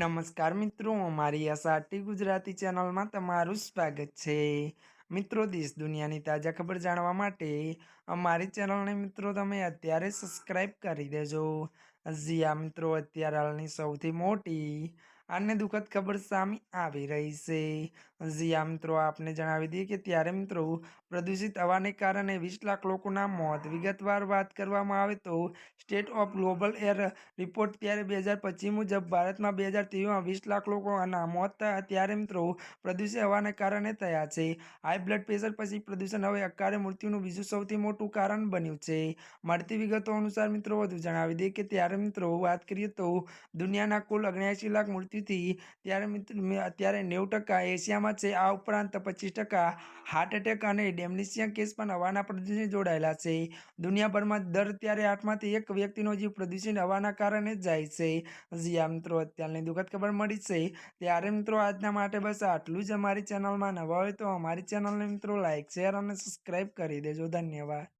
નમસ્કાર મિત્રો અમારી એસઆરટી ગુજરાતી ચેનલમાં તમારું સ્વાગત છે. મિત્રો, દેશ દુનિયાની તાજા ખબર જાણવા માટે અમારી ચેનલને મિત્રો તમે અત્યારે સબસ્ક્રાઈબ કરી દેજો. જી આ મિત્રો, અત્યારે હાલની સૌથી મોટી અને દુઃખદ ખબર સામે આવી રહી છે. જી મિત્રો, આપને જણાવી દઈએ કે ત્યારે મિત્રો પ્રદૂષિત હવાને કારણે વીસ લાખ લોકોના મોત. વિગતવાર વાત કરવામાં આવે તો state of global air report ત્યારે બે હજાર પચીસ મુજબ ભારતમાં બે હજાર ત્રેવીસમાં વીસ લાખ લોકોના મોત થયા. ત્યારે મિત્રો પ્રદૂષિત હવાને કારણે થયા છે. હાઈ બ્લડ પ્રેશર પછી પ્રદૂષણ હવે અકાળે મૃત્યુનું બીજું સૌથી મોટું કારણ બન્યું છે. મળતી વિગતો અનુસાર મિત્રો વધુ જણાવી દઈએ કે ત્યારે મિત્રો વાત કરીએ તો દુનિયાના કુલ અગ્યાસી લાખ મૃત્યુથી ત્યારે મિત્રો અત્યારે નેવું ટકા, એશિયામાં છે. આ ઉપરાંત પચીસ ટકા હાર્ટ એટેક અને ડેમનિશિયા કેસ પણ હવાના પ્રદૂષણ જોડાયેલા છે. દુનિયાભરમાં દર ત્યારે આઠમાંથી એક વ્યક્તિનો જીવ પ્રદૂષિત હવાના કારણે જાય છે. જી મિત્રો, અત્યારની દુઃખદ ખબર મળી છે. ત્યારે મિત્રો, આજના માટે બસ આટલું જ અમારી ચેનલમાં નવા હોય તો અમારી ચેનલને મિત્રો લાઇક શેર અને સબસ્ક્રાઈબ કરી દેજો. ધન્યવાદ.